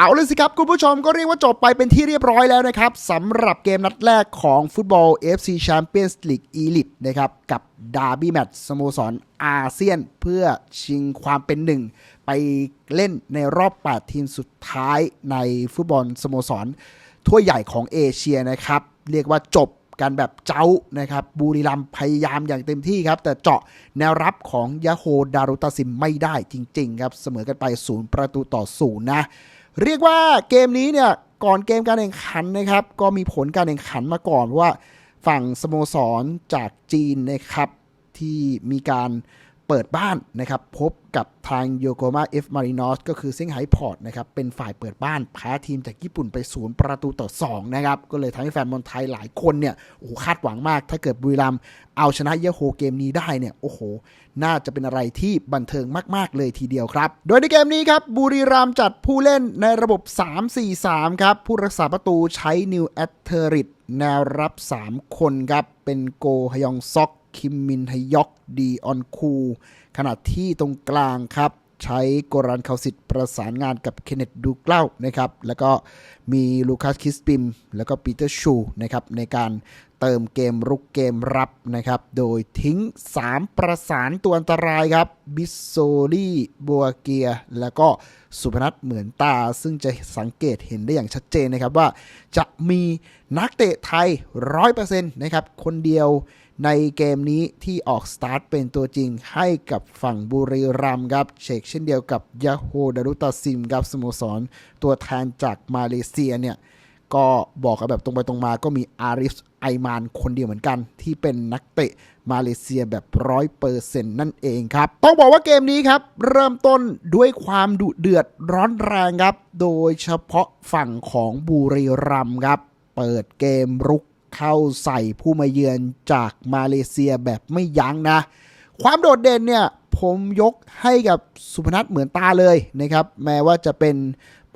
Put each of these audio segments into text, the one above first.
เอาเลยสิครับ คุณผู้ชมก็เรียกว่าจบไปเป็นที่เรียบร้อยแล้วนะครับสำหรับเกมนัดแรกของฟุตบอล FC Champions League Elite นะครับกับดาร์บี้แมตช์สโมสรอาเซียน เพื่อชิงความเป็นหนึ่ง ไปเล่นในรอบ 8 ทีมสุดท้ายในฟุตบอลสโมสรทั่วใหญ่ของเอเชียนะครับ เรียกว่าจบกันแบบเจ้านะครับบูรีรัมพยายามอย่างเต็มที่ครับ แต่เจาะแนวรับของยาโฮดารุตาซิมไม่ได้จริง ๆ ครับ เสมอกันไป 0 ประตูต่อศูนย์นะ เรียกว่าเกมนี้เนี่ยก่อนเกมการแข่งขันนะครับ ก็มีผลการแข่งขันมาก่อนเพราะว่าฝั่งสโมสรจากจีนนะครับที่มีการ เปิดบ้านนะครับพบกับทางโยโกมาเอฟมารินอสก็คือเซี่ยงไฮ้พอร์ตนะครับเป็นฝ่ายเปิดบ้านแพ้ทีมจากญี่ปุ่นไปศูนย์ประตูต่อ2นะครับก็เลยทำให้แฟนบอลไทยหลายคนเนี่ยโอ้โหคาดหวังมาก ถ้าเกิดบุรีรัมเอาชนะเยโฮเกมนี้ได้เนี่ยโอ้โห น่าจะเป็นอะไรที่บันเทิงมาก ๆ เลยทีเดียวครับ โดยในเกมนี้ครับบุรีรัมจัดผู้เล่นในระบบ 3-4-3 ครับผู้รักษาประตูใช้นิวแอตเทอริดแนวรับ 3 คนครับเป็นโกฮยองซอก คิมมินฮยอกดีออนคู ขณะที่ตรงกลางครับ ใช้โกรันเคาสิตประสานงานกับเคนเนตดูเกล้านะครับ แล้วก็มีลูคัสคิสปิม แล้วก็ปีเตอร์ชูนะครับในการเติมเกมรุกเกมรับนะครับ โดยทิ้ง 3 ประสานตัวอันตรายครับ บิสโซลี่บัวเกีย แล้วก็สุพนัทเหมือนตา ซึ่งจะสังเกตเห็นได้อย่างชัดเจนนะครับว่าจะมีนักเตะไทย 100%นะครับ คนเดียว ในเกมนี้ที่ออกสตาร์ทเป็นตัวจริงให้กับฝั่งบุรีรัมย์ครับเชกเช่นเดียวกับยาโฮดารุตาซิมครับสโมสร ตัวแทนจากมาเลเซียเนี่ย ก็บอกกันแบบตรงไปตรงมาก็มีอาริฟไอมานคนเดียวเหมือนกัน ที่เป็นนักเตะมาเลเซียแบบร้อยเปอร์เซ็นต์นั่นเองครับ ต้องบอกว่าเกมนี้ครับ เริ่มต้นด้วยความดุเดือดร้อนแรงครับ โดยเฉพาะฝั่งของบุรีรัมย์ครับ เปิดเกมรุก เข้าใส่ผู้มาเยือนจากมาเลเซียแบบไม่ยั้งนะ ความโดดเด่นเนี่ยผมยกให้กับสุพนัทเหมือนตาเลยนะครับ แม้ว่าจะเป็น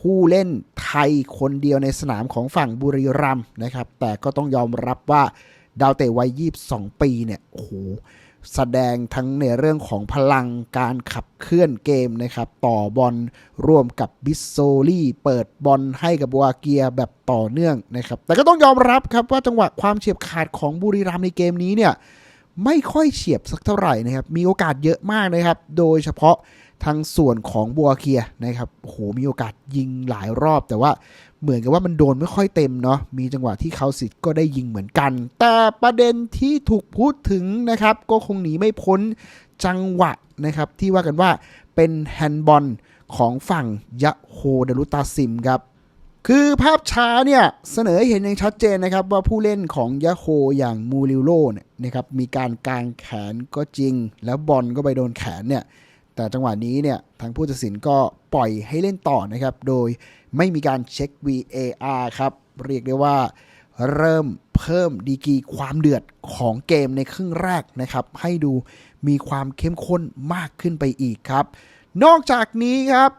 ผู้เล่นไทยคนเดียวในสนามของฝั่งบุรีรัมย์นะครับ แต่ก็ต้องยอมรับว่าดาวเตะวัย 22 ปีเนี่ยโอ้โห แสดงทั้งในเรื่องของพลังการขับเคลื่อนเกมนะครับ ต่อบอลร่วมกับบิสโซลี่ เปิดบอลให้กับบัวเกียแบบต่อเนื่องนะครับ แต่ก็ต้องยอมรับครับว่าจังหวะความเฉียบขาดของบุรีรัมในเกมนี้เนี่ยไม่ค่อยเฉียบสักเท่าไหร่นะครับ มีโอกาสเยอะมากนะครับ โดยเฉพาะทางส่วนของบัวเคียนะครับโหมีโอกาสยิงหลายรอบแต่ว่า เหมือนกับว่ามันโดนไม่ค่อยเต็มเนาะมีจังหวะที่เขาสิทธ์ก็ได้ยิงเหมือนกัน แต่ประเด็นที่ถูกพูดถึงนะครับ ก็คงหนีไม่พ้นจังหวะนะครับ ที่ว่ากันว่าเป็นแฮนด์บอลของฝั่งยะโฮดารุตาซิมครับคือภาพช้าเนี่ยเสนอเห็นอย่างชัดเจนนะครับว่าผู้เล่นของยะโฮอย่างมูริโลเนี่ยนะครับมีการกางแขนก็จริง แล้วบอลก็ไปโดนแขนเนี่ย แต่จังหวะนี้เนี่ยทางผู้ตัดสินก็ปล่อยให้เล่นต่อนะครับ โดยไม่มีการเช็ค VAR ครับ เรียกได้ว่าเริ่มเพิ่มดีกรีความเดือดของเกมในครึ่งแรกนะครับ ให้ดูมีความเข้มข้นมากขึ้นไปอีกครับ นอกจากนี้ครับ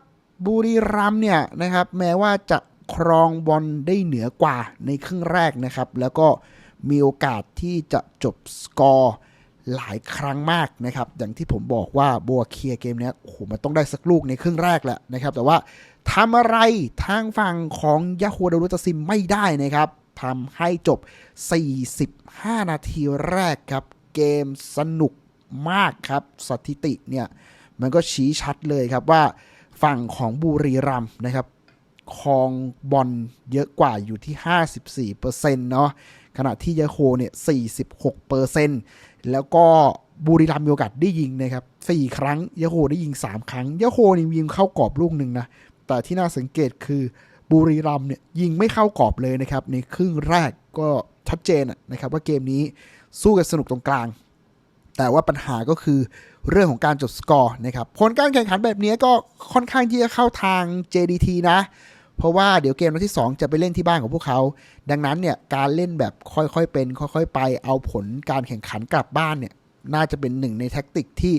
บุรีรัมเนี่ยนะครับแม้ว่าจะครองบอลได้เหนือกว่าในครึ่งแรกนะครับ แล้วก็มีโอกาสที่จะจบสกอร์ หลายครั้งมากนะครับ อย่างที่ผมบอกว่าบัวเคลียร์เกมนี้โอ้โหมันต้องได้สักลูกในครึ่งแรกแหละนะครับ แต่ว่าทำอะไรทางฝั่งของยาโฮดารุตซิมไม่ได้นะครับทำให้จบ 45 นาทีแรกครับ เกมสนุกมากครับ สถิติเนี่ย มันก็ชี้ชัดเลยครับว่าฝั่งของบุรีรัมนะครับ ครองบอลเยอะกว่าอยู่ที่ 54%เนาะขณะที่ยาโฮเนี่ย46%แล้วก็บุรีรัมย์มีโอกาสได้ยิงนะครับ4ครั้งยาโฮได้ยิง 3 ครั้งยาโฮนี่ยิงเข้ากรอบลูกหนึ่งนะ แต่ที่น่าสังเกตคือบุรีรัมย์เนี่ยยิงไม่เข้ากรอบเลยนะครับในครึ่งแรกก็ชัดเจนนะครับว่าเกมนี้สู้กันสนุกตรงกลาง แต่ว่าปัญหาก็คือเรื่องของการจดสกอร์นะครับผลการแข่งขันแบบนี้ก็ค่อนข้างที่จะเข้าทาง JDT นะ เพราะว่าเดี๋ยวเกมนัดที่ 2 จะไปเล่นที่บ้านของพวกเขา ดังนั้นเนี่ยการเล่นแบบค่อยๆเป็น ค่อยๆ ไปเอาผลการแข่งขันกลับบ้านเนี่ยน่าจะเป็นหนึ่งในแท็กติกที่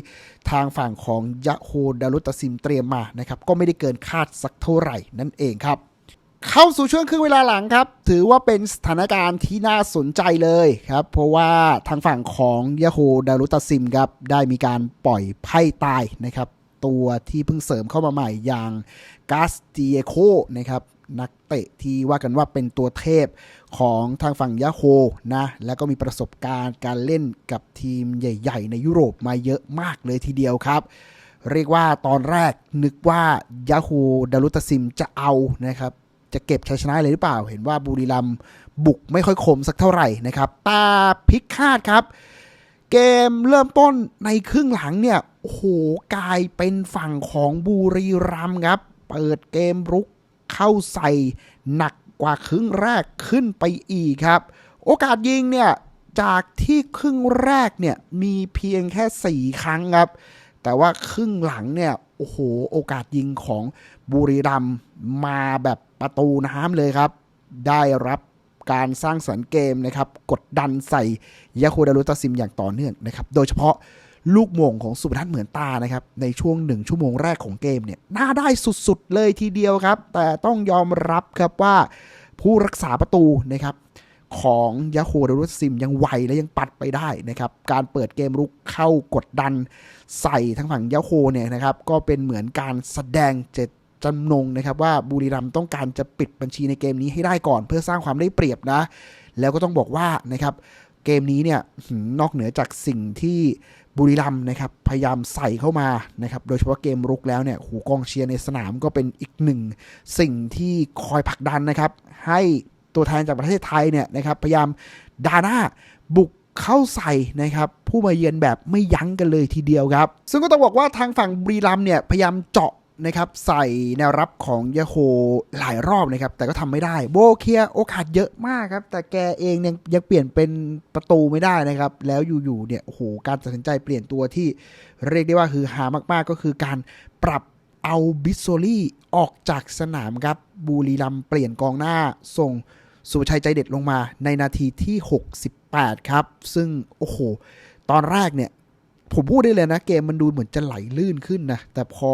ทางฝั่งของยะโฮดารุตซิมเตรียมมานะครับก็ไม่ได้เกินคาดสักเท่าไหร่นั่นเองครับ เข้าสู่ช่วงครึ่งเวลาหลังครับ ถือว่าเป็นสถานการณ์ที่น่าสนใจเลยครับ เพราะว่าทางฝั่งของยาโฮดารุตซิมครับได้มีการปล่อยไพ่ตายนะครับ ตัวที่เพิ่งเสริมเข้ามาใหม่อย่างกาสติเอโคนะครับนักเตะที่ว่ากันว่าเป็นตัวเทพของทางฝั่งยาโฮนะ แล้วก็มีประสบการณ์การเล่นกับทีมใหญ่ ๆ ในยุโรปมาเยอะมากเลยทีเดียวครับเรียกว่าตอนแรกนึกว่ายาโฮดารุตซิมจะเอานะครับ จะเก็บชัยชนะเลยหรือเปล่า เห็นว่าบุรีรัมบุกไม่ค่อยคมสักเท่าไหร่นะครับตาพิกคาดครับ เกมเริ่มต้นในครึ่งหลังเนี่ยโอ้โหกลายเป็นฝั่งของบุรีรัมย์ครับ เปิดเกมรุกเข้าใส่หนักกว่าครึ่งแรกขึ้นไปอีกครับ โอกาสยิงเนี่ยจากที่ครึ่งแรกเนี่ยมีเพียงแค่ 4 ครั้งครับ แต่ว่าครึ่งหลังเนี่ยโอ้โหโอกาสยิงของบุรีรัมย์มาแบบประตูน้ำเลยครับ ได้รับ การสร้างสรรค์เกมนะครับกดดันใส่ยาโคดารุตาซิมอย่างต่อเนื่องนะครับโดยเฉพาะลูกโมงของสุพนัทเหมือนตานะครับในช่วงหนึ่งชั่วโมงแรกของเกมเนี่ยน่าได้สุดๆเลยทีเดียวครับ แต่ต้องยอมรับครับว่าผู้รักษาประตูนะครับของยาโฮดารุตซิมยังไวและยังปัดไปได้นะครับ การเปิดเกมรุกเข้ากดดันใส่ทั้งฝั่งยาโฮเนี่ยนะครับ ก็เป็นเหมือนการแสดงเจ จำนงนะครับว่าบุรีรัมต้องการจะปิดบัญชีในเกมนี้ให้ได้ก่อน เพื่อสร้างความได้เปรียบนะ แล้วก็ต้องบอกว่านะครับเกมนี้เนี่ยนอกเหนือจากสิ่งที่บุรีรัมนะครับพยายามใส่เข้ามานะครับโดยเฉพาะเกมรุกแล้วเนี่ยหูกองเชียร์ในสนามก็เป็นอีกหนึ่งสิ่งที่คอยผลักดันนะครับ ให้ตัวแทนจากประเทศไทยเนี่ยนะครับพยายามดาหน้าบุกเข้าใส่นะครับผู้มาเยือนแบบไม่ยั้งกันเลยทีเดียวครับ ซึ่งก็ต้องบอกว่าทางฝั่งบุรีรัมเนี่ยพยายามเจาะ นะครับใส่แนวรับของยาโฮหลายรอบนะครับ แต่ก็ทำไม่ได้โบเคียโอกาสเยอะมากครับ แต่แกเองยังยังเปลี่ยนเป็นประตูไม่ได้นะครับ แล้วอยู่ๆเนี่ยโอ้โหการตัดสินใจเปลี่ยนตัวที่เรียกได้ว่าคือหามากๆก็คือการปรับเอาบิสโซลี่ออกจากสนามครับบุรีรัมเปลี่ยนกองหน้าส่งสุภชัยใจเด็ดลงมาในนาทีที่ 68 ครับ ซึ่งโอ้โห ตอนแรกเนี่ย ผมพูดได้เลยนะ เกมมันดูเหมือนจะไหลลื่นขึ้นนะ แต่พอ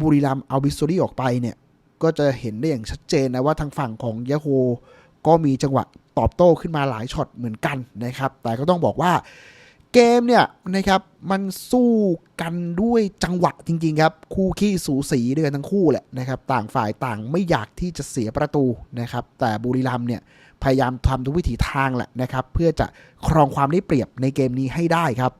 บุรีรัมย์เอาบิสโซรี่ออกไปเนี่ย ก็จะเห็นได้อย่างชัดเจนนะว่าทางฝั่งของยาโฮก็มีจังหวะตอบโต้ขึ้นมาหลายช็อตเหมือนกันนะครับ แต่ก็ต้องบอกว่าเกมเนี่ยนะครับมันสู้กันด้วยจังหวะจริง ๆ ครับ คู่ขี้สูสีด้วยกันทั้งคู่แหละนะครับ ต่างฝ่ายต่างไม่อยากที่จะเสียประตูนะครับ แต่บุรีรัมย์เนี่ยพยายามทำทุกวิถีทางแหละนะครับ เพื่อจะครองความได้เปรียบในเกมนี้ให้ได้ครับ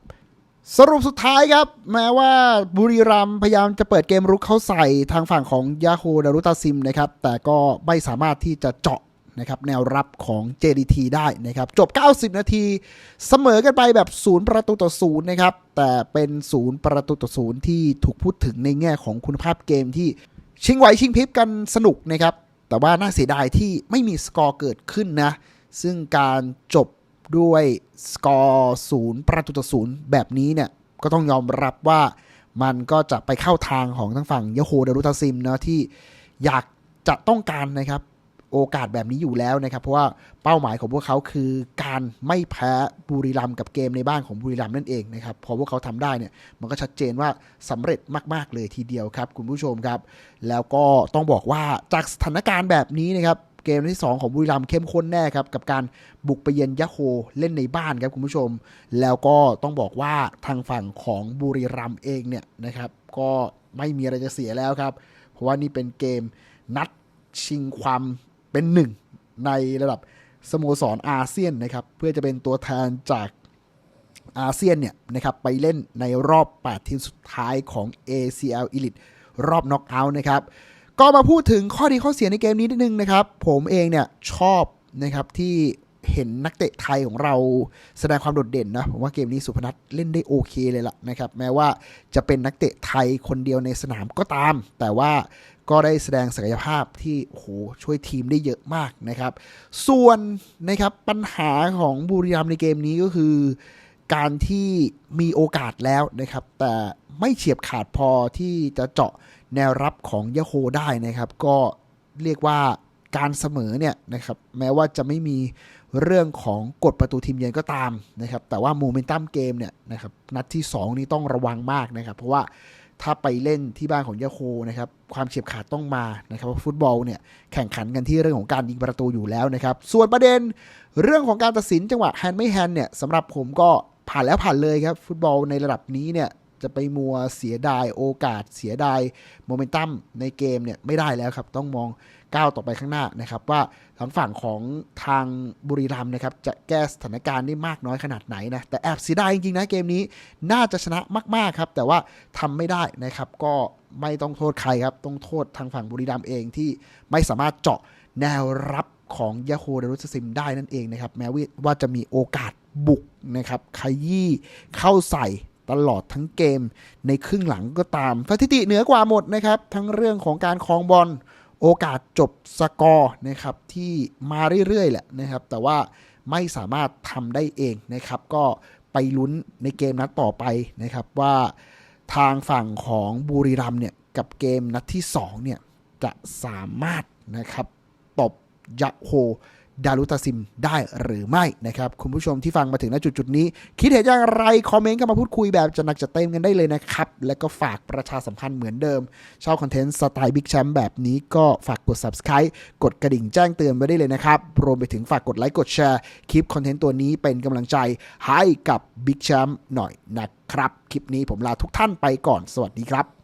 สรุปสุดท้ายครับ แม้ว่าบุรีรัมพยายามจะเปิดเกมรุกเข้าใส่ทางฝั่งของยาโฮดารุตาซิมนะครับ แต่ก็ไม่สามารถที่จะเจาะนะครับแนวรับของ JDT ได้นะครับ จบ 90 นาที เสมอกันไปแบบ 0 ประตูต่อ 0 นะครับ แต่เป็น 0 ประตูต่อ 0 ที่ถูกพูดถึงในแง่ของคุณภาพเกมที่ชิงไหวชิงพริบกันสนุกนะครับ แต่ว่าน่าเสียดายที่ไม่มีสกอร์เกิดขึ้นนะ ซึ่งการจบ ด้วยสกอร์ศูนย์ประตูต่อศูนย์แบบนี้เนี่ย ก็ต้องยอมรับว่ามันก็จะไปเข้าทางของทั้งฝั่งยาโฮเดรุตาซิมนะที่อยากจะต้องการนะครับโอกาสแบบนี้อยู่แล้วนะครับ เพราะว่าเป้าหมายของพวกเขาคือการไม่แพ้บุรีรัมกับเกมในบ้านของบุรีรัมนั่นเองนะครับพอพวกเขาทำได้เนี่ยมันก็ชัดเจนว่าสำเร็จมาก ๆ เลยทีเดียวครับ คุณผู้ชมครับ แล้วก็ต้องบอกว่าจากสถานการณ์แบบนี้นะครับ เกมที่ 2 ของบุรีรัมย์เข้มข้นแน่ครับ กับการบุกไปเยือนยะโฮเล่นในบ้านครับคุณผู้ชม แล้วก็ต้องบอกว่าทางฝั่งของบุรีรัมย์เองเนี่ยนะครับ ก็ไม่มีอะไรจะเสียแล้วครับ เพราะว่านี่เป็นเกมนัดชิงความเป็นหนึ่งในระดับสโมสรอาเซียนนะครับเพื่อจะเป็นตัวแทนจากอาเซียนเนี่ยนะครับไปเล่นในรอบ 8 ทีมสุดท้ายของ ACL Elite รอบน็อกเอาท์นะครับ ก็มาพูดถึงข้อดีข้อเสียในเกมนี้นิดนึงนะครับ ผมเองเนี่ยชอบนะครับที่เห็นนักเตะไทยของเราแสดงความโดดเด่นนะผมว่าเกมนี้สุพนัทเล่นได้โอเคเลยล่ะนะครับ แม้ว่าจะเป็นนักเตะไทยคนเดียวในสนามก็ตาม แต่ว่าก็ได้แสดงศักยภาพที่โหช่วยทีมได้เยอะมากนะครับ ส่วนนะครับปัญหาของบุรีรัมย์ในเกมนี้ก็คือ การที่มีโอกาสแล้วนะครับ แต่ไม่เฉียบขาดพอที่จะเจาะ แนวรับของยะโฮได้นะครับ ก็เรียกว่าการเสมอเนี่ยนะครับแม้ว่าจะไม่มีเรื่องของกฎประตูทีมเยือนก็ตามนะครับ แต่ว่าโมเมนตัมเกมเนี่ยนะครับนัดที่ 2 นี้ต้องระวังมากนะครับ เพราะว่าถ้าไปเล่นที่บ้านของยะโฮนะครับความเฉียบขาดต้องมานะครับฟุตบอลเนี่ยแข่งขันกันที่เรื่องของการยิงประตูอยู่แล้วนะครับ ส่วนประเด็นเรื่องของการตัดสินจังหวะแฮนด์ไม่แฮนด์เนี่ยสำหรับผมก็ผ่านแล้วผ่านเลยครับ ฟุตบอลในระดับนี้เนี่ย จะไปมัวเสียดายโอกาส เสียดายโมเมนตัมในเกมเนี่ยไม่ได้แล้วครับ ต้องมองก้าวต่อไปข้างหน้านะครับ ว่าทางฝั่งของทางบุรีรัมย์นะครับ จะแก้สถานการณ์ได้มากน้อยขนาดไหนนะ แต่แอบเสียดายจริงๆนะเกมนี้น่าจะชนะมากๆครับ แต่ว่าทำไม่ได้นะครับ ก็ไม่ต้องโทษใครครับ ต้องโทษทางฝั่งบุรีรัมย์เองที่ไม่สามารถเจาะแนวรับของยาโฮเดรุสซิมได้นั่นเองนะครับ แม้ว่าจะมีโอกาสบุกนะครับขยี้เข้าใส่ ตลอดทั้งเกมในครึ่งหลังก็ตาม สถิติเหนือกว่าหมดนะครับ ทั้งเรื่องของการครองบอลโอกาสจบสกอร์นะครับที่มาเรื่อยๆแหละนะครับ แต่ว่าไม่สามารถทำได้เองนะครับ ก็ไปลุ้นในเกมนัดต่อไปนะครับว่าทางฝั่งของบุรีรัมเนี่ยกับเกมนัดที่2เนี่ยจะสามารถนะครับตบยะโฮ ดารุตาซิมได้หรือไม่นะครับ คุณผู้ชมที่ฟังมาถึงณจุดจุดๆนี้ คิดเห็นอย่างไร คอมเมนต์กันมาพูดคุยแบบจะหนักจะเต็มกันได้เลยนะครับ และก็ฝากประชาสัมพันธ์เหมือนเดิมชอบคอนเทนต์สไตล์บิ๊กแชมป์แบบนี้ก็ฝากกด subscribe กดกระดิ่งแจ้งเตือนไว้ได้เลยนะครับ รวมไปถึงฝากกดไลค์กดแชร์คลิปคอนเทนต์ตัวนี้เป็นกำลังใจให้กับบิ๊กแชมป์หน่อยนะครับ คลิปนี้ผมลาทุกท่านไปก่อนสวัสดีครับ